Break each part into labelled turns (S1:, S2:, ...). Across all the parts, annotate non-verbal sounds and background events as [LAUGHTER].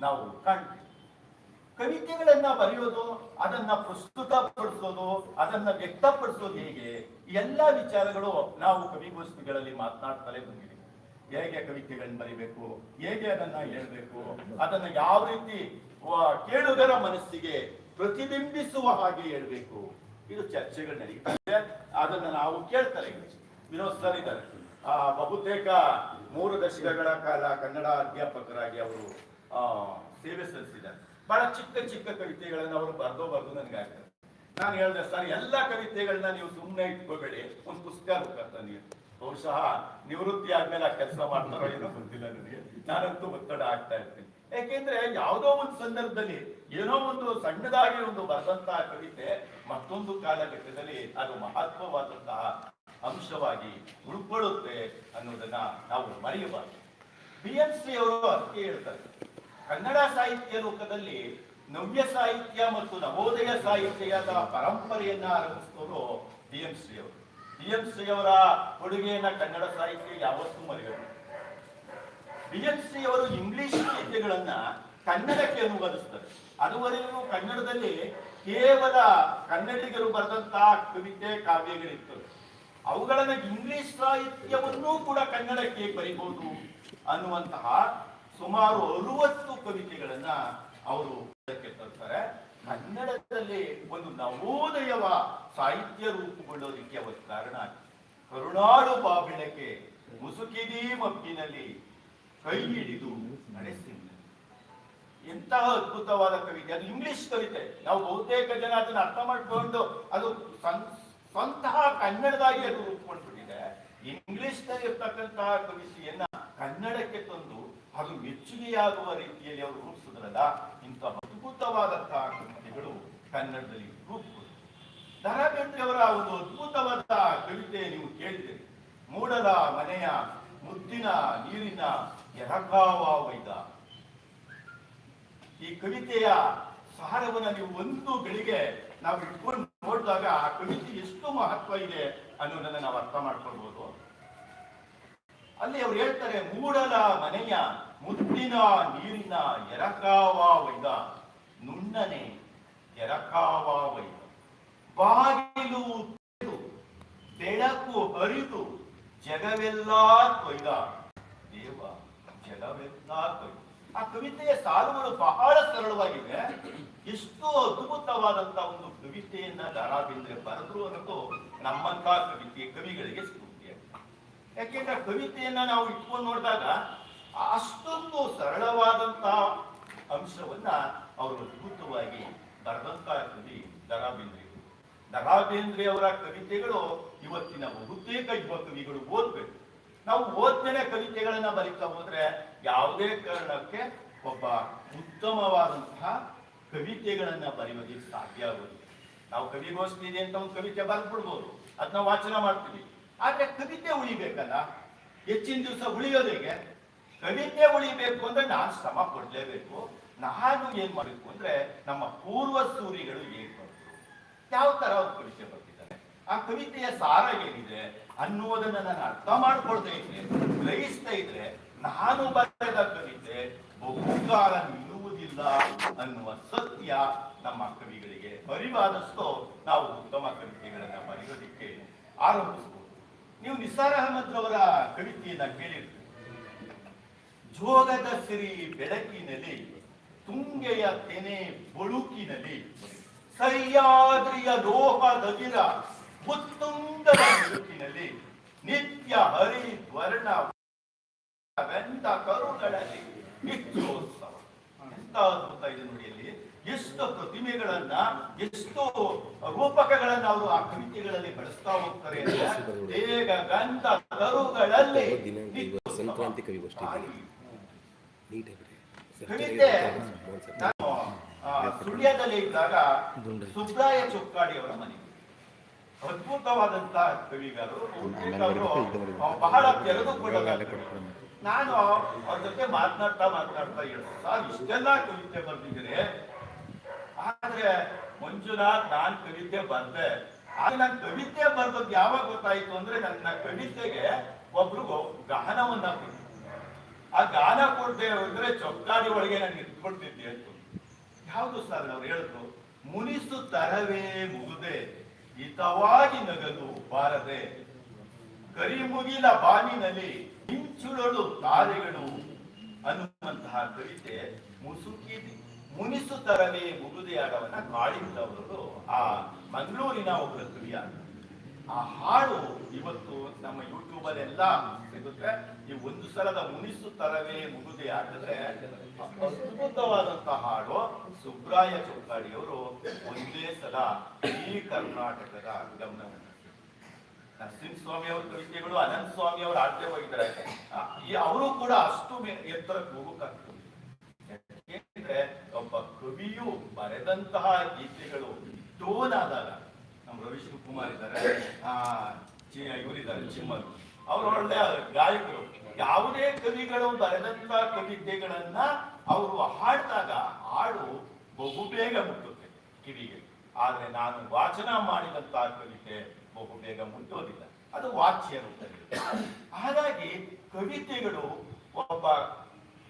S1: ನಾವು ಕಾಣ್ತೀವಿ. ಕವಿತೆಗಳನ್ನ ಬರೆಯೋದು ಅದನ್ನ ಪ್ರಸ್ತುತ ಪಡಿಸೋದು ಅದನ್ನ ವ್ಯಕ್ತಪಡಿಸೋದು ಹೇಗೆ? ಎಲ್ಲ ವಿಚಾರಗಳು ನಾವು ಕವಿಗೋಷ್ಠಿಗಳಲ್ಲಿ ಮಾತನಾಡ್ತಲೇ ಬಂದಿದೆ ಹೇಗೆ ಕವಿತೆಗಳನ್ನ ಬರಿಬೇಕು? ಹೇಗೆ ಅದನ್ನ ಹೇಳ್ಬೇಕು? ಅದನ್ನ ಯಾವ ರೀತಿ ಕೇಳುಗರ ಮನಸ್ಸಿಗೆ ಪ್ರತಿಬಿಂಬಿಸುವ ಹಾಗೆ ಹೇಳ್ಬೇಕು? ಇದು ಚರ್ಚೆಗಳು ನಡೀತದೆ. ಅದನ್ನ ನಾವು ಕೇಳ್ತಾರೆ ವಿನೋದ್ ಸರ್ ಇದ್ದಾರೆ. ಆ, ಬಹುತೇಕ ಮೂರು ದಶಕಗಳ ಕಾಲ ಕನ್ನಡ ಅಧ್ಯಾಪಕರಾಗಿ ಅವರು ಸೇವೆ ಸಲ್ಲಿಸಿದ್ದಾರೆ. ಬಹಳ ಚಿಕ್ಕ ಚಿಕ್ಕ ಕವಿತೆಗಳನ್ನು ಅವರು ಬರ್ದೋ ಬರ್ದು ನನಗೆ ಆಗ್ತದೆ. ನಾನು ಹೇಳಿದೆ, ಸರ್, ಎಲ್ಲ ಕವಿತೆಗಳನ್ನ ನೀವು ಸುಮ್ಮನೆ ಇಟ್ಕೋಬೇಡಿ. ಒಂದು ಪುಸ್ತಕ ಮುಖಾಂತರ ನೀವು ಬಹುಶಃ ನಿವೃತ್ತಿ ಆದ್ಮೇಲೆ ಆ ಕೆಲಸ ಮಾಡ್ತಾರೋ ಏನೋ ಗೊತ್ತಿಲ್ಲ ನನಗೆ. ನಾನಂತೂ ಒತ್ತಡ ಆಗ್ತಾ ಇರ್ತೀನಿ. ಯಾಕೆಂದ್ರೆ ಯಾವುದೋ ಒಂದು ಸಂದರ್ಭದಲ್ಲಿ ಏನೋ ಒಂದು ಸಣ್ಣದಾಗಿ ಒಂದು ಬರೆದಂತಹ ಕವಿತೆ ಮತ್ತೊಂದು ಕಾಲಘಟ್ಟದಲ್ಲಿ ಅದು ಮಹತ್ವವಾದಂತಹ ಅಂಶವಾಗಿ ಉಳ್ಕೊಳ್ಳುತ್ತೆ ಅನ್ನೋದನ್ನ ನಾವು ಮರೆಯಬಾರದು. ಬಿ ಎಂ ಸಿ ಅವರು ಅದಕ್ಕೆ ಹೇಳ್ತಾರೆ. ಕನ್ನಡ ಸಾಹಿತ್ಯ ಲೋಕದಲ್ಲಿ ನವ್ಯ ಸಾಹಿತ್ಯ ಮತ್ತು ನವೋದಯ ಸಾಹಿತ್ಯದ ಪರಂಪರೆಯನ್ನ ಆರಂಭಿಸಿದವರು ಡಿ ಎಂ ಶ್ರೀ ಅವರು ಡಿ ಎಂ ಶ್ರೀ ಅವರ ಕೊಡುಗೆಯನ್ನ ಕನ್ನಡ ಸಾಹಿತ್ಯ ಯಾವತ್ತೂ ಮರೆಯಲ್ಲ. ಡಿ ಎಂ ಶ್ರೀ ಅವರು ಇಂಗ್ಲಿಷ್ ಸಾಹಿತ್ಯಗಳನ್ನ ಕನ್ನಡಕ್ಕೆ ಅನುವಾದಿಸ್ತಾರೆ. ಅದುವರೆಗೂ ಕನ್ನಡದಲ್ಲಿ ಕೇವಲ ಕನ್ನಡಿಗರು ಬರೆದಂತಹ ಕವಿತೆ ಕಾವ್ಯಗಳಿತ್ತು ಅವುಗಳನ್ನ ಇಂಗ್ಲಿಷ್ ಸಾಹಿತ್ಯವನ್ನೂ ಕೂಡ ಕನ್ನಡಕ್ಕೆ ಬರಿಬಹುದು ಅನ್ನುವಂತಹ ಸುಮಾರು ಅರುವತ್ತು ಕವಿತೆಗಳನ್ನ ಅವರು ತರ್ತಾರೆ. ಕನ್ನಡದಲ್ಲಿ ಒಂದು ನವೋದಯವ ಸಾಹಿತ್ಯ ರೂಪುಗೊಳ್ಳೋದಕ್ಕೆ ಅವರು ಕಾರಣ. ಕರುಣಾಳು ಬಾಬಿಳಕ್ಕೆ ಮುಸುಕಿದೀ ಮಬ್ಬಿನಲ್ಲಿ ಕೈ ಹಿಡಿದು ನಡೆಸಿ ಎಂತಹ ಅದ್ಭುತವಾದ ಕವಿತೆ. ಅದು ಇಂಗ್ಲಿಷ್ ಕವಿತೆ. ನಾವು ಬಹುತೇಕ ಜನ ಅದನ್ನ ಅರ್ಥ ಮಾಡ್ಕೊಂಡು ಅದು ಸ್ವಂತಹ ಕನ್ನಡದಾಗಿ ಅದು ರೂಪುಗೊಂಡ್ಬಿಟ್ಟಿದೆ ಇಂಗ್ಲಿಷ್ನಲ್ಲಿ ಇರ್ತಕ್ಕಂತಹ ಕವಿತೆಯನ್ನ ಕನ್ನಡಕ್ಕೆ ತಂದು ಅದು ಮೆಚ್ಚುಗೆಯಾಗುವ ರೀತಿಯಲ್ಲಿ ಅವರು ರೂಪಿಸಿದ್ರಲ್ಲ ಇಂಥ ಅದ್ಭುತವಾದಂತಹ ಕವಿತೆಗಳು ಕನ್ನಡದಲ್ಲಿ ದರಾ ಅವರ ಒಂದು ಅದ್ಭುತವಾದ ಕವಿತೆ ನೀವು ಕೇಳಿದ್ದೀರಿ ಮೂಡಲ ಮನೆಯ ಮುದ್ದಿನ ನೀರಿನ ಎರಗಾವೈದ ವೈದ ಈ ಕವಿತೆಯ ಸಾರವನ್ನು ನೀವು ಒಂದು ಗಳಿಗೆ ನಾವು ಇಟ್ಕೊಂಡು ನೋಡಿದಾಗ ಆ ಕವಿತೆ ಎಷ್ಟು ಮಹತ್ವ ಇದೆ ಅನ್ನೋದನ್ನ ನಾವು ಅರ್ಥ ಮಾಡ್ಕೊಳ್ಬಹುದು ಅಲ್ಲಿ ಅವ್ರು ಹೇಳ್ತಾರೆ, ಮೂಡಲ ಮನೆಯ ಮುದ್ದಿನ ನೀರಿನ ಎರಕಾವ ವೈದ ನುಣ್ಣನೆ ಎರಕಾವೈದ ಬಾಗಿಲು ಬೆಳಕು ಹರಿದು, ಜಗವೆಲ್ಲ ಕೊಯ್ದ. ದೇವ, ಜಗವೆಲ್ಲ ಕೊಯ್ದ. ಆ ಕವಿತೆಯ ಸಾಲುಗಳು ಬಹಳ ಸರಳವಾಗಿವೆ. ಎಷ್ಟು ಅದ್ಭುತವಾದಂತ ಒಂದು ಕವಿತೆಯನ್ನ ದಾರಾ ಬೇಂದ್ರೆ ಬರೆದ್ರು ಅನ್ನೋದು ನಮ್ಮಂತ ಕವಿತೆ, ಕವಿಗಳಿಗೆ ಸ್ಫೂರ್ತಿ ಯಾಕೆಂದ್ರೆ ಕವಿತೆಯನ್ನ ನಾವು ಇಟ್ಕೊಂಡು ನೋಡಿದಾಗ ಅಷ್ಟೊಂದು ಸರಳವಾದಂತಹ ಅಂಶವನ್ನ ಅವರು ಅದ್ಭುತವಾಗಿ ಬರೆದಂತಹ ಕವಿ ದರಾಬೇಂದ್ರಿ ದರಾಬೇಂದ್ರಿ ಅವರು. ಕವಿತೆಗಳು ಇವತ್ತಿನ ಬಹುತೇಕ ಯುವ ಕವಿಗಳು ಓದ್ಬೇಕು. ನಾವು ಓದ್ತೇನೆ ಕವಿತೆಗಳನ್ನ ಬರೀತಾ ಹೋದ್ರೆ ಯಾವುದೇ ಕಾರಣಕ್ಕೆ ಒಬ್ಬ ಉತ್ತಮವಾದಂತಹ ಕವಿತೆಗಳನ್ನ ಬರೆಯೋದಕ್ಕೆ ಸಾಧ್ಯ ಆಗೋದಿಲ್ಲ. ನಾವು ಕವಿಗೋಷ್ಠಿ ಇದೆ ಅಂತ ಒಂದು ಕವಿತೆ ಬರ್ಬಿಡ್ಬೋದು ಅದನ್ನ ವಾಚನ ಮಾಡ್ತೀವಿ. ಆದ್ರೆ ಕವಿತೆ ಉಳಿಬೇಕಲ್ಲ? ಹೆಚ್ಚಿನ ದಿವಸ ಉಳಿಯೋದೇಗೆ ಕವಿತೆ ಉಳಿಬೇಕು ಅಂದ್ರೆ ನಾನು ಶ್ರಮ ಕೊಡ್ಲೇಬೇಕು ನಾನು ಏನ್ ಮಾಡಬೇಕು ಅಂದ್ರೆ ನಮ್ಮ ಪೂರ್ವ ಸೂರಿಗಳು ಏನ್ ಬರ್ತರು ಯಾವ ತರ ಅವ್ರು ಕವಿತೆ ಬರ್ತಿದ್ದಾರೆ? ಆ ಕವಿತೆಯ ಸಾರ ಏನಿದೆ? ಅನ್ನುವುದನ್ನ ನಾನು ಅರ್ಥ ಮಾಡ್ಕೊಳ್ತಾ ಇದ್ರೆ ಗ್ರಹಿಸ್ತಾ ಇದ್ರೆ ನಾನು ಬರೆದ ಕವಿತೆ ಬಹುಕಾಲ ನಿಲ್ಲುವುದಿಲ್ಲ ಅನ್ನುವ ಸತ್ಯ ನಮ್ಮ ಕವಿಗಳಿಗೆ ಅರಿವಾದಷ್ಟು ನಾವು ಉತ್ತಮ ಕವಿತೆಗಳನ್ನ ಬರೆಯೋದಿಕ್ಕೆ ಆರಂಭಿಸಬಹುದು ನೀವು ನಿಸಾರ್ ಅಹಮದ್ ರವರ ಕವಿತೆಯನ್ನ ಕೇಳಿರ್ತೀರಿ. ಜೋಗದ ಸಿರಿ ಬೆಳಕಿನಲ್ಲಿ ತುಂಗೆಯ ತೆನೆ ಬಳುಕಿನಲ್ಲಿ ಸಹ್ಯಾದ್ರಿಯ ಲೋಹದಗಿರ ಉತ್ತುಂಗದ ಬೆಳಕಿನಲ್ಲಿ ನಿತ್ಯ ಹರಿ ಹರಿದ್ವರ್ಣ ವೆಂದ ಕರುಗಳಲ್ಲಿ ನಿತ್ಯೋತ್ಸವ. ಎಂತ ಅದ್ಭುತ ಇದೆ ನೋಡಿ ಅಲ್ಲಿ. ಎಷ್ಟು ಪ್ರತಿಮೆಗಳನ್ನ ಎಷ್ಟು ರೂಪಕಗಳನ್ನ ಅವರು ಆ ಕವಿತೆಗಳಲ್ಲಿ ಬಳಸ್ತಾ ಹೋಗ್ತಾರೆ ಅಂದ್ರೆ ಬೇಗ ಗಂಧ ಕರುಗಳಲ್ಲಿ
S2: ಸಂಕ್ರಾಂತಿ ಕವಿಗೋಷ್ಠಿ
S1: ಕವಿತೆ ನಾನು ಸುಳ್ಯದಲ್ಲಿ ಇದ್ದಾಗ ಸುಬ್ರಾಯ ಚೊಕ್ಕಾಡಿ ಅವರ ಮನೆ. ಅದ್ಭುತವಾದಂತಹ ಕವಿಗಾರರು ಬಹಳ ತೆರೆದುಕೊಳ್ಳಬೇಕು ನಾನು ಅವ್ರ ಜೊತೆ ಮಾತನಾಡ್ತಾ ಮಾತನಾಡ್ತಾ ಹೇಳ್ತಾ ಇಷ್ಟೆಲ್ಲ ಕವಿತೆ ಬರ್ತಿದ್ದೀನಿ ಆದ್ರೆ ಮಂಜುನಾಥ್ ನಾನ್ ಕವಿತೆ ಬಂದೆ ಆಗ ನಾನು ಕವಿತೆ ಬರ್ದದ್ದು ಯಾವಾಗ ಗೊತ್ತಾಯ್ತು ಅಂದ್ರೆ ನನ್ನ ಕವಿತೆಗೆ ಒಬ್ರಿಗೂ ಗಹನವನ್ನ. ಆ ಗಾನ ಕೊಡದೆ ಹೋದ್ರೆ ಚೊಕ್ಕಾಡಿ ಒಳಗೆ ನಾನು ಇಟ್ಕೊಳ್ತಿದ್ದೆ ಅಂತ. ಯಾವುದು ಸರ್ ಅವ್ರು ಹೇಳಿದ್ರು? ಮುನಿಸು ತರವೇ ಮುಗುದೆ, ಹಿತವಾಗಿ ನಗದು ಬಾರದೆ. ಕರಿಮುಗಿಲ ಬಾನಿನಲ್ಲಿ ಮಿಂಚುಳಲು ತಾರೆಗಳು. ಅನ್ನುವಂತಹ ಕವಿತೆ ಮುಸುಕಿ ಮುನಿಸು ತರವೇ ಮುಗುದೆಯಾಗವನ್ನ ಕಾಳಿಂದವರು. ಆ ಮಂಗಳೂರಿನ ಒಬ್ಬ ಕವಿಯಾಗ ಆ ಹಾಡು ಇವತ್ತು ನಮ್ಮ ಯೂಟ್ಯೂಬ್ ಎಲ್ಲ ಸಿಗುತ್ತೆ. ಈ ಒಂದು ಸಲದ ಮುನಿಸು ತರವೇ ಮುಗುದೆ ಹಾಕಿದ್ರೆ ಅದ್ಭುತವಾದಂತಹ ಹಾಡು. ಸುಬ್ರಾಯ ಚೌಕಾಡಿಯವರು ಒಂದೇ ಸಲ ಈ ಕರ್ನಾಟಕದ ಗಮನವನ್ನು ನರಸಿಂಹ ಸ್ವಾಮಿ ಅವರ ಕವಿತೆಗಳು ಅನಂತ ಸ್ವಾಮಿ ಅವರು ಆಡ್ತೇ ಹೋಗಿದ್ದಾರೆ. ಈ ಅವರು ಕೂಡ ಅಷ್ಟು ಎತ್ತರಕ್ಕೆ ಹೋಗಕ್ಕಾಗ್ತದೆ ಒಬ್ಬ ಕವಿಯು ಬರೆದಂತಹ ಗೀತೆಗಳು ಟೋನ್ ಆದಾಗ ನಮ್ಮ ರವಿಶಂಕರ್ ಕುಮಾರ್ ಇದ್ದಾರೆ. ಇವರಿದ್ದಾರೆ ಚಿಮ್ಮರು ಅವರು ಒಳ್ಳೆಯ ಗಾಯಕರು. ಯಾವುದೇ ಕವಿಗಳು ಬರೆದಂತ ಕವಿತೆಗಳನ್ನ ಅವರು ಹಾಡಿದಾಗ ಹಾಡು ಬಹುಬೇಗ ಮುಟ್ಟುತ್ತೆ ಕಿವಿಗೆ. ಆದರೆ ನಾನು ವಾಚನ ಮಾಡಿದಂತ ಕವಿತೆ ಬಹು ಬೇಗ ಮುಟ್ಟೋದಿಲ್ಲ. ಅದು ವಾಚ್ಯ ರೂಪದಲ್ಲಿ ಹಾಗಾಗಿ ಕವಿತೆಗಳು ಒಬ್ಬ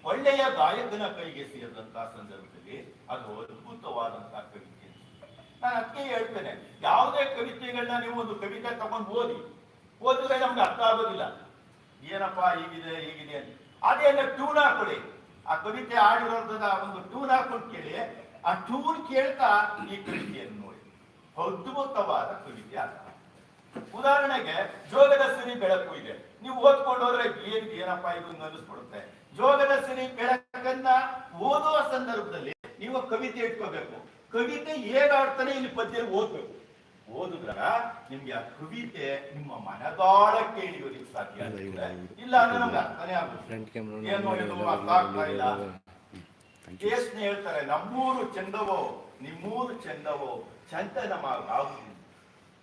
S1: ಒಳ್ಳೆಯ ಗಾಯಕನ ಕೈಗೆ ಸೇರಿದಂತಹ ಸಂದರ್ಭದಲ್ಲಿ ಅದು ಅದ್ಭುತವಾದಂತಹ ಕವಿತೆ. ನಾನು ಅದಕ್ಕೆ ಹೇಳ್ತೇನೆ. ಯಾವುದೇ ಕವಿತೆಗಳನ್ನ ನೀವು ಒಂದು ಕವಿತೆ ತಗೊಂಡು ಓದಿ, ಓದಿದ್ರೆ ನಮ್ಗೆ ಅರ್ಥ ಆಗೋದಿಲ್ಲ. ಏನಪ್ಪಾ ಹೀಗಿದೆ ಹೀಗಿದೆ ಅಂತ. ಅದೇನ ಟ್ಯೂನ್ ಹಾಕೊಳ್ಳಿ. ಆ ಕವಿತೆ ಆಡಿರೋದ ಒಂದು ಟ್ಯೂನ್ ಹಾಕೊಂಡು ಕೇಳಿ. ಆ ಟ್ಯೂನ್ ಕೇಳ್ತಾ ಈ ಕವಿತೆಯನ್ನು ನೋಡಿ. ಅದ್ಭುತವಾದ ಕವಿತೆ ಅರ್ಥ ಉದಾಹರಣೆಗೆ, ಜೋಗದ ಸಿರಿ ಬೆಳಕು ಇದೆ. ನೀವು ಓದ್ಕೊಂಡು ಹೋದ್ರೆ ಏನ್ ಏನಪ್ಪ ಇದು ಅನ್ನಿಸ್ಬಿಡುತ್ತೆ. ಜೋಗದ ಸಿರಿ ಬೆಳಕನ್ನ ಓದುವ ಸಂದರ್ಭದಲ್ಲಿ ನೀವು ಕವಿತೆ ಇಟ್ಕೋಬೇಕು. ಕವಿತೆ ಹೇಗಾಡ್ತಾನೆ ಇಲ್ಲಿ ಪದ್ಯ ಓದ್ಬೇಕು. ಓದಿದ್ರ ನಿಮ್ಗೆ ಆ ಕವಿತೆ ನಿಮ್ಮ ಮನದಾಳಕ್ಕೆ ಇಳಿಯೋದಕ್ಕೆ ಸಾಧ್ಯ ಇಲ್ಲ ಅಂದ್ರೆ ನಮ್ಗೆ ಅರ್ಥನೇ ಆಗುತ್ತೆ ಹೇಳ್ತಾರೆ ನಮ್ಮೂರು ಚಂದವೋ ನಿಮ್ಮೂರು ಚಂದವೋ ಚಂದನ ಆಗುದಿಲ್ಲ.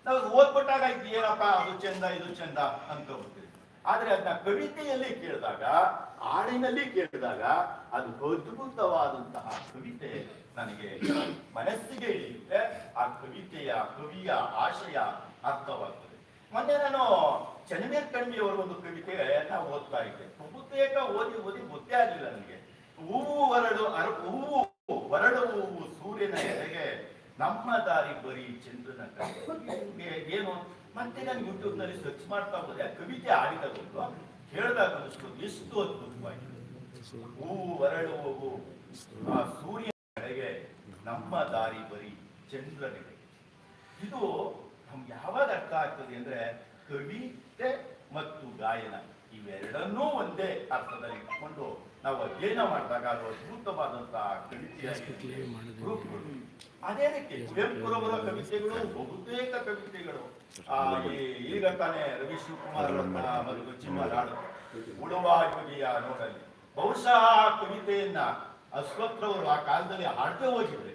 S1: ನಾವು ಓದ್ಬಿಟ್ಟಾಗ ಇದು ಏನಪ್ಪ ಅದು ಚಂದ ಇದು ಚಂದ ಅಂತ ಹೋಗ್ತೀವಿ. ಆದ್ರೆ ಅದನ್ನ ಕವಿತೆಯಲ್ಲಿ ಕೇಳಿದಾಗ ಹಾಡಿನಲ್ಲಿ ಕೇಳಿದಾಗ ಅದು ಅದ್ಭುತವಾದಂತಹ ಕವಿತೆ ನನಗೆ ಮನಸ್ಸಿಗೆ ಇಳಿಯುತ್ತೆ ಆ ಕವಿತೆಯ ಕವಿಯ ಆಶಯ ಅರ್ಥವಾಗ್ತದೆ. ಮೊನ್ನೆ ನಾನು ಚನ್ನವೀರ್ ಕಣ್ವಿ ಅವರ ಒಂದು ಕವಿತೆ ಓದ್ತಾ ಇದ್ದೆ. ಬಹುತೇಕ ಓದಿ ಓದಿ ಗೊತ್ತೇ ಆಗಲಿಲ್ಲ ನನಗೆ. ಹೂವು ಹೊರಡು ಅರ ಹೂವು ಹೊರಡು ಹೂವು ಸೂರ್ಯನ ಎಡೆಗೆ ನಮ್ಮ ದಾರಿ ಬರೀ ಚಂದ್ರನ ಕಡೆಗೆ. ಏನು? ಮತ್ತೆ ನಾನು ಯೂಟ್ಯೂಬ್ನಲ್ಲಿ ಸರ್ಚ್ ಮಾಡ್ತಾ ಹೋದೆ ಆ ಕವಿತೆ ಆಡಿದಾಗ ಗೊತ್ತು ಹೇಳಿದಾಗ ಅನಿಸ್ತು ಎಷ್ಟು ಅದ್ಭುತವಾಗಿದೆ ಹೂ ಹೊರಡು ಹೋಗು ಆ ಸೂರ್ಯನ ಕಡೆಗೆ ನಮ್ಮ ದಾರಿ ಬರಿ ಚಂದ್ರನಿಗೆ ಇದು ನಮ್ಗೆ ಯಾವಾಗ ಅರ್ಥ ಆಗ್ತದೆ ಅಂದ್ರೆ ಕವಿತೆ ಮತ್ತು ಗಾಯನ ಇವೆರಡನ್ನೂ ಒಂದೇ ಅರ್ಥದಲ್ಲಿ ಇಟ್ಕೊಂಡು ನಾವು ಅಧ್ಯಯನ ಮಾಡಿದಾಗ ಅದು ಅದ್ಭುತವಾದಂತಹ ಕವಿತೆಯಾಗಿ ರೂಪುಗಳು. ಅದೇ ರೀತಿ ಕುವೆಂಪುರವರ ಕವಿತೆಗಳು ಬಹುತೇಕ ಕವಿತೆಗಳು. ಆ, ಈಗ ತಾನೇ ರವಿ ಶಿವಕುಮಾರ್ ಚಿಮ್ಮರಾಡು ಉಡುವ ಯೋಗಿಯ ನೋಡಲ್ಲಿ ಬಹುಶಃ ಆ ಕವಿತೆಯನ್ನ ಅಶ್ವತ್ರವರು ಆ ಕಾಲದಲ್ಲಿ ಹಾಡ್ತೇ ಹೋಗಿದ್ರೆ.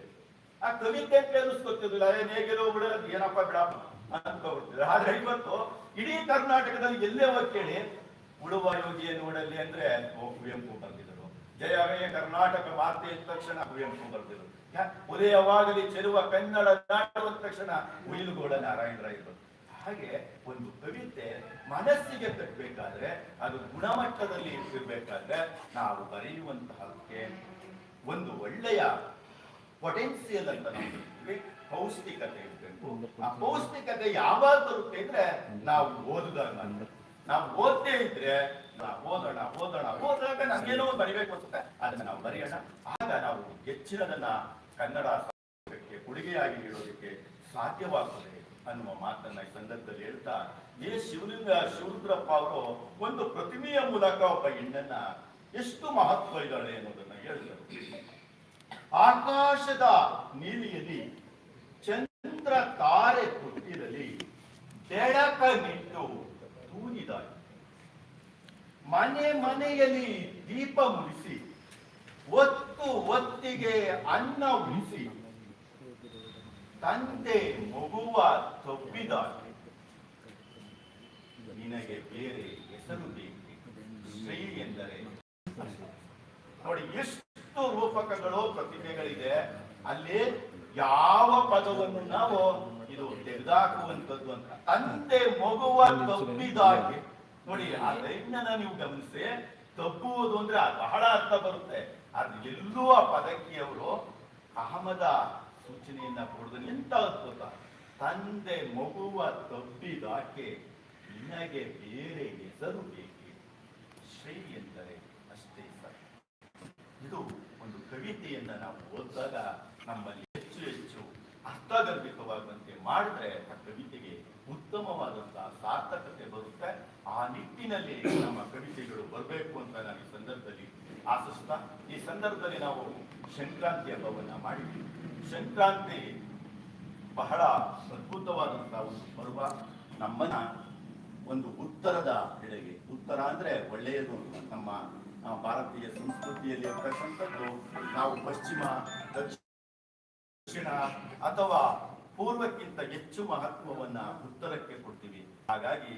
S1: ಆ ಕವಿತೆ ಅಂತ ಅನಿಸ್ಕೊತಿರ್ಲಿಲ್ಲ. ಏನ್ ಹೇಗಿರೋ ಬಿಡ ಏನಪ್ಪ ಬಿಡಪ್ಪ ಅನ್ಕೋಬಿಡ್ತಿದ್ರು ಆದ್ರೆ ಇವತ್ತು ಇಡೀ ಕರ್ನಾಟಕದಲ್ಲಿ ಎಲ್ಲೇ ಹೋಗಿ ಕೇಳಿ ಉಳುವ ಯೋಗಿಯ ನೋಡಲ್ಲಿ ಅಂದ್ರೆ ಕುವೆಂಪು ಬರ್ತಿದ್ರು ಜಯವೇ ಕರ್ನಾಟಕ ಮಾತೆ ಅಂದ ತಕ್ಷಣ ಕುವೆಂಪು ಬರ್ತಿದ್ರು ಯಾ- ಉದಯವಾಗಲಿ ಚೆರುವ ಕನ್ನಡ ನಾಡು ಅಂದ ತಕ್ಷಣ ಉಯಿಲುಗೌಡ ನಾರಾಯಣರಾಯರು ಹಾಗೆ ಒಂದು ಕವಿತೆ ಮನಸ್ಸಿಗೆ ತಟ್ಟಬೇಕಾದ್ರೆ ಅದು ಗುಣಮಟ್ಟದಲ್ಲಿ ಇರಬೇಕಾದ್ರೆ ನಾವು ಬರೆಯುವಂತಹಕ್ಕೆ ಒಂದು ಒಳ್ಳೆಯ ಪೊಟೆನ್ಸಿಯಲ್ ಅಂತ ನಾವು ಪೌಷ್ಟಿಕತೆ ಇರಬೇಕು. ಆ ಪೌಷ್ಟಿಕತೆ ಯಾವಾಗ ಬರುತ್ತೆ ಅಂದ್ರೆ ನಾವು ಓದುದಾಗ. ನಾವು ಓದ್ತೇ ಇದ್ರೆ ನಾವು ಓದೋಣ ಓದೋಣ ಓದಾಗ ನಮ್ಗೇನೋ ಒಂದು ಬರಿಬೇಕು ಅನ್ಸುತ್ತೆ. ಅದನ್ನ ನಾವು ಬರೆಯೋಣ. ಆಗ ನಾವು ಹೆಚ್ಚಿನದನ್ನ ಕನ್ನಡ ಸಾಹಿತ್ಯಕ್ಕೆ ಕೊಡುಗೆಯಾಗಿ ನೀಡೋದಕ್ಕೆ ಸಾಧ್ಯವಾಗುತ್ತದೆ ಅನ್ನುವ ಮಾತನ್ನ ಈ ಸಂದರ್ಭದಲ್ಲಿ ಹೇಳ್ತಾ, ಎ ಶಿವಲಿಂಗ ಶಿವರುದ್ರಪ್ಪ ಅವರು, ಒಂದು ಪ್ರತಿಮೆಯ ಮೂಲಕ ಒಬ್ಬ ಹೆಣ್ಣನ್ನ ಎಷ್ಟು ಮಹತ್ವ ಇದ್ದಾಳೆ ಅನ್ನೋದನ್ನ ಹೇಳಿದರು. ಆಕಾಶದ ನೀಲಿಯಲ್ಲಿ ಚಂದ್ರ ತಾರೆ ಕುಟ್ಟಿರಲಿ, ಬೆಳಕ ನಿಟ್ಟು ಮನೆ ಮನೆಯಲ್ಲಿ ದೀಪ ಮುಡಿಸಿ ಒತ್ತು ಒತ್ತಿಗೆ ಅನ್ನ ಉಳಿಸಿ ತಂದೆ ಮಗುವ ತಬ್ಬಿದಾಗೆ ನಿನಗೆ ಬೇರೆ ಹೆಸರು ಬೇಕು? ಶ್ರೀ ಎಂದರೆ? ನೋಡಿ, ಎಷ್ಟು ರೂಪಕಗಳು ಪ್ರತಿಭೆಗಳಿದೆ ಅಲ್ಲಿ ಯಾವ ಪದವನ್ನು ನಾವು ಇದು ತೆಗೆದಾಕುವಂಥದ್ದು ಅಂತ. ತಂದೆ ಮಗುವ ತಪ್ಪಿದಾಗೆ ನೋಡಿ ಆ ನೀವು ಗಮನಿಸಿ ತಬ್ಬುವುದು ಅಂದ್ರೆ ಅದು ಬಹಳ ಅರ್ಥ ಬರುತ್ತೆ. ಆದ್ರೆ ಎಲ್ಲೂ ಆ ಪದಕ್ಕೆ ಅವರು ಅಹಮದ ಸೂಚನೆಯನ್ನ ಕೊಡೋದು ಎಂತ ಅದ್ಭುತ. ತಂದೆ ಮಗುವ ತಬ್ಬಿದಾಕೆ ನಿನಗೆ ಬೇರೆ ಹೆಸರು ಬೇಕೆ? ಶ್ರೀ ಎಂದರೆ ಅಷ್ಟೇ ಸರ್. ಇದು ಒಂದು ಕವಿತೆಯನ್ನ ನಾವು ಓದಿದಾಗ ನಮ್ಮಲ್ಲಿ ಹೆಚ್ಚು ಹೆಚ್ಚು ಅರ್ಥಗರ್ಭಿತವಾಗುವಂತೆ ಮಾಡಿದ್ರೆ ಕವಿತೆಗೆ ಉತ್ತಮವಾದಂತಹ ಸಾರ್ಥಕತೆ ಬರುತ್ತೆ. ಆ ನಿಟ್ಟಿನಲ್ಲಿ ನಮ್ಮ ಕವಿತೆಗಳು ಬರಬೇಕು ಅಂತ ನಾನು ಈ ಸಂದರ್ಭದಲ್ಲಿ ಆಶಿಸ್ತಾ, ಈ ಸಂದರ್ಭದಲ್ಲಿ ನಾವು ಸಂಕ್ರಾಂತಿ ಹಬ್ಬವನ್ನ ಮಾಡಿದ್ವಿ. ಸಂಕ್ರಾಂತಿ ಬಹಳ ಅದ್ಭುತವಾದಂತಹ ಒಂದು ಪರ್ವ. ನಮ್ಮನ್ನ ಒಂದು ಉತ್ತರದ ಬೆಳೆಗೆ ಉತ್ತರ ಅಂದ್ರೆ ಒಳ್ಳೆಯದು ನಮ್ಮ ಭಾರತೀಯ ಸಂಸ್ಕೃತಿಯಲ್ಲಿ ಇರ್ತಕ್ಕಂಥದ್ದು. ನಾವು ಪಶ್ಚಿಮ, ದಕ್ಷಿಣ ಅಥವಾ ಪೂರ್ವಕ್ಕಿಂತ ಹೆಚ್ಚು ಮಹತ್ವವನ್ನ ಉತ್ತರಕ್ಕೆ ಕೊಡ್ತೀವಿ. ಹಾಗಾಗಿ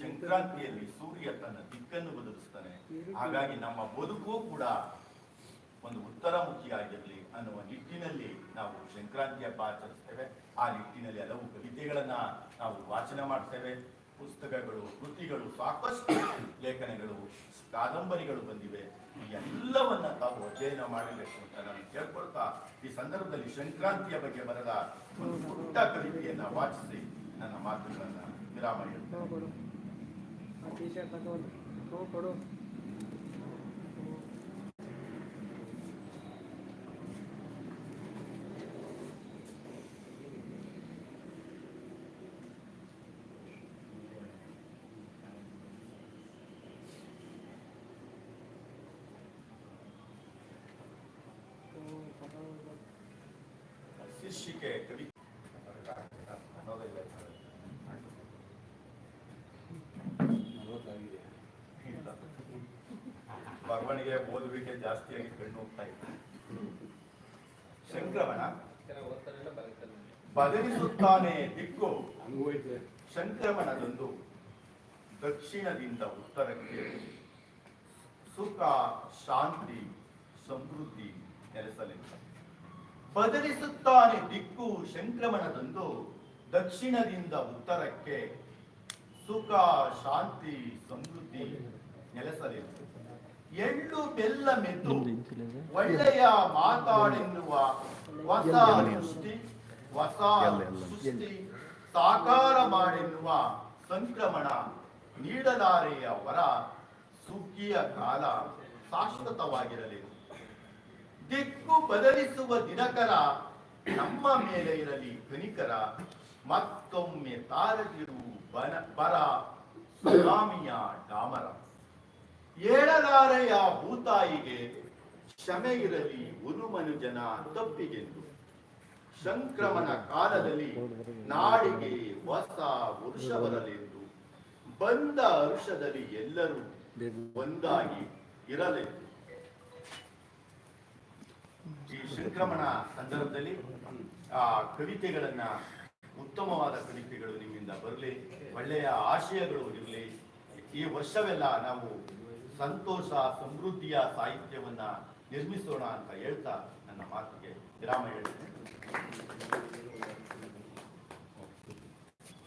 S1: ಸಂಕ್ರಾಂತಿಯಲ್ಲಿ ಸೂರ್ಯ ತನ್ನ ದಿಕ್ಕನ್ನು ಬದಲಿಸ್ತಾನೆ. ಹಾಗಾಗಿ ನಮ್ಮ ಬದುಕು ಕೂಡ ಒಂದು ಉತ್ತರಮುಖಿಯಾಗಿರಲಿ ಅನ್ನುವ ನಿಟ್ಟಿನಲ್ಲಿ ನಾವು ಸಂಕ್ರಾಂತಿ ಹಬ್ಬ ಆಚರಿಸ್ತೇವೆ. ಆ ನಿಟ್ಟಿನಲ್ಲಿ ಹಲವು ಕವಿತೆಗಳನ್ನ ನಾವು ವಾಚನ ಮಾಡ್ತೇವೆ. ಪುಸ್ತಕಗಳು, ಕೃತಿಗಳು, ಸಾಕಷ್ಟು [COUGHS] ಲೇಖನಗಳು, ಕಾದಂಬರಿಗಳು ಬಂದಿವೆ. ಎಲ್ಲವನ್ನ ತಾವು ಅಧ್ಯಯನ ಮಾಡಬೇಕು ಅಂತ ನಾನು ಕೇಳ್ಕೊಳ್ತಾ ಈ ಸಂದರ್ಭದಲ್ಲಿ ಸಂಕ್ರಾಂತಿಯ ಬಗ್ಗೆ ಬರೆದ ಒಂದು ಪುಟ್ಟ ಕವಿತೆಯನ್ನ ವಾಚಿಸಿ ನನ್ನ ಮಾತುಗಳನ್ನ ವಿರಾಮ ಹೇಳ್ತೇನೆ. ಶೀರ್ಷಿಕೆ ಕವಿ ಜಾಸ್ತಿ ಓದುವಿಕೆ ಜಾಸ್ತಿಯಾಗಿ ಕಣ್ಣು ಹೋಗ್ತಾ ಇತ್ತು ಸಂಕ್ರಮಣ ಬದಲಿಸುತ್ತಾನೆ ದಿಕ್ಕು. ಸಂಕ್ರಮಣದಂದು ದಕ್ಷಿಣದಿಂದ ಉತ್ತರಕ್ಕೆ ಸುಖ, ಶಾಂತಿ, ಸಮೃದ್ಧಿ ನೆಲೆಸಲಿಲ್ಲ ಬದಲಿಸುತ್ತಾನೆ ದಿಕ್ಕು ಸಂಕ್ರಮಣದಂದು ದಕ್ಷಿಣದಿಂದ ಉತ್ತರಕ್ಕೆ ಸುಖ, ಶಾಂತಿ, ಸಮೃದ್ಧಿ ನೆಲೆಸಲಿ ಎಳ್ಳು ಬೆಲ್ಲ ಮೆದ್ದು ಒಳ್ಳೆಯ ಮಾತಾಡೆನ್ನುವ ಹೊಸ ಸೃಷ್ಟಿ ಹೊಸ ಸೃಷ್ಟಿ ಸಾಕಾರ ಮಾಡೆನ್ನುವ ಸಂಕ್ರಮಣ ನೀಡಲಾರೆಯ ವರ ಸುಗ್ಗಿಯ ಕಾಲ ಶಾಶ್ವತವಾಗಿರಲಿಲ್ಲ ದಿಕ್ಕು ಬದಲಿಸುವ ದಿನಕರ ನಮ್ಮ ಮೇಲೆ ಇರಲಿ ಕನಿಕರ ಮತ್ತೊಮ್ಮೆ ತಾರದಿರು ಬನ, ಬರ, ಸುನಾಮಿಯ ಡಾಮರ. ಏಳಲಾರೆಯ ಭೂತಾಯಿಗೆ ಕ್ಷಮೆ ಇರಲಿ ಉನುಮನುಜನ ತಪ್ಪಿಗೆಂದು. ಸಂಕ್ರಮಣ ಕಾಲದಲ್ಲಿ ನಾಡಿಗೆ ಹೊಸ ವರುಷ ಬರಲೆಂದು. ಬಂದ ವರುಷದಲ್ಲಿ ಎಲ್ಲರೂ ಒಂದಾಗಿ ಇರಲೆಂದು. ಈ ಸಂಕ್ರಮಣ ಸಂದರ್ಭದಲ್ಲಿ ಆ ಕವಿತೆಗಳನ್ನ ಉತ್ತಮವಾದ ಕವಿತೆಗಳು ನಿಮ್ಮಿಂದ ಬರಲಿ, ಒಳ್ಳೆಯ ಆಶಯಗಳು ಇರಲಿ, ಈ ವರ್ಷವೆಲ್ಲ ನಾವು ಸಂತೋಷ, ಸಮೃದ್ಧಿಯ ಸಾಹಿತ್ಯವನ್ನ ನಿರ್ಮಿಸೋಣ ಅಂತ ಹೇಳ್ತಾ ನನ್ನ ಮಾತಿಗೆ ವಿರಾಮ ಹೇಳ್ತೇನೆ.